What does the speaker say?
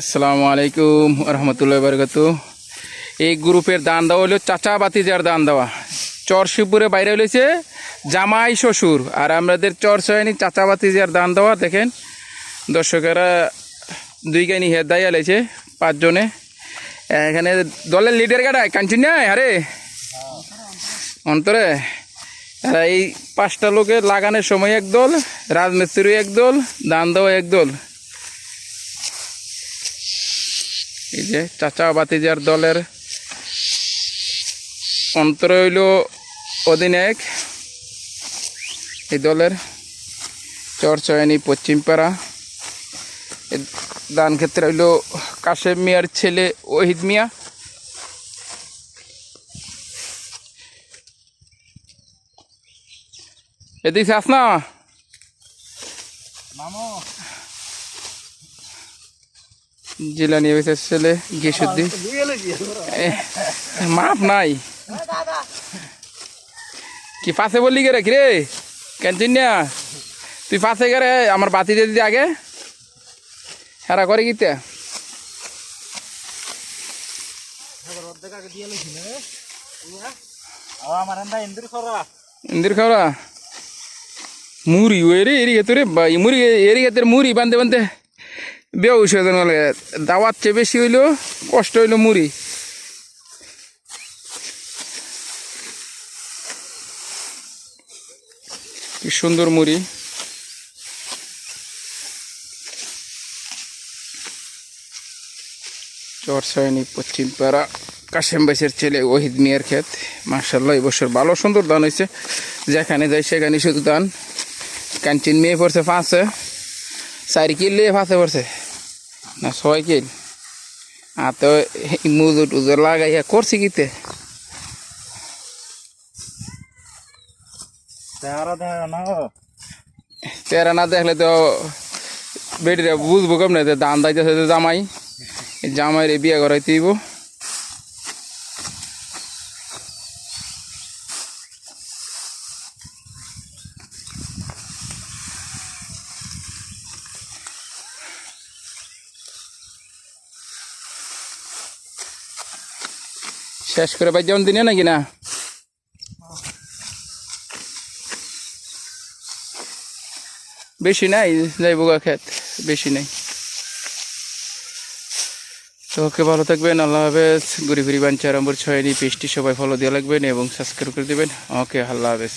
আসসালামু আলাইকুম রহমতুল্লাহ বরকত এই গ্রুপের দান দেওয়া হলো চাচা বাতিজার দান দেওয়া। চর শিবপুরে বাইরে হলেছে জামাই শ্বশুর। আর আমাদের চর সয়নি চাচা বাতিজার দান দেওয়া, দেখেন। দর্শকেরা দুই গানি হেদ দাই আলাইছে পাঁচজনে। এখানে দলের লিডার গাড়ায় কাঞ্চন আরে? অন্তরে? এই পাঁচটা লোকের লাগানোর সময় একদল রাজমিস্ত্রি একদল দান দেওয়া একদল এই যে চাচা বাতিজার দলের অন্তর হইল অধিনায়ক এই দলের চরচয়নি পশ্চিমপাড়া। দান ক্ষেত্রে হইল কাশেম মিয়ার ছেলে ওহিদ মিয়া। এদিকে আস না। জিলানি অফিসের ছেলে গিয়েসুদ্দি মাপ নাই। কি পাশে বললি গে রে কিরে ক্যান্টিন না? তুই পাশে গেলে আমার বাতি দিয়ে দিতে আগে। হেরা করে গিতে ইন্দির খাওয়া রে এরি তোরে মুড়ি এরি তোর মুড়ি বান্ধে বান্ধে বেউস হয়ে যান বলে দাওয়াত চেয়ে বেশি হইল কষ্ট হইল মুড়ি কি সুন্দর মুড়ি চর সৈনিক পশ্চিম পাড়া কাশেম বাইসের ছেলে ওহিদ মিয়ার ক্ষেত মার্শাল্লাহ এবছর ভালো সুন্দর দান হয়েছে যেখানে যাই সেখানে শুধু দান ক্যান্টিন মেয়ে পড়ছে ফাঁসে চারি কিল নিয়ে ফাঁসে পড়ছে। না ছয় কিল। আর তো মুজুর টুজুর লাগাইয়া করছি কিতে? তেরা না দেখলে তো বেটিরা বুঝব কেমন দান দাইতেছে জামাই। জামাইরে বিয়ে করাইতে দিব শেষ করে ভাই যেমন দিনে নাকি না? বেশি নাই যাই বোগা খেত, বেশি নেই। তো ওকে ভালো থাকবেন, আল্লাহ হাফেজ। ঘুরি ঘুরি বাঞ্চার নম্বর ছয় নি পেজটি সবাই ফলো দিয়ে লাগবেন এবং সাবস্ক্রাইব করে দেবেন। ওকে, আল্লাহ হাফেজ।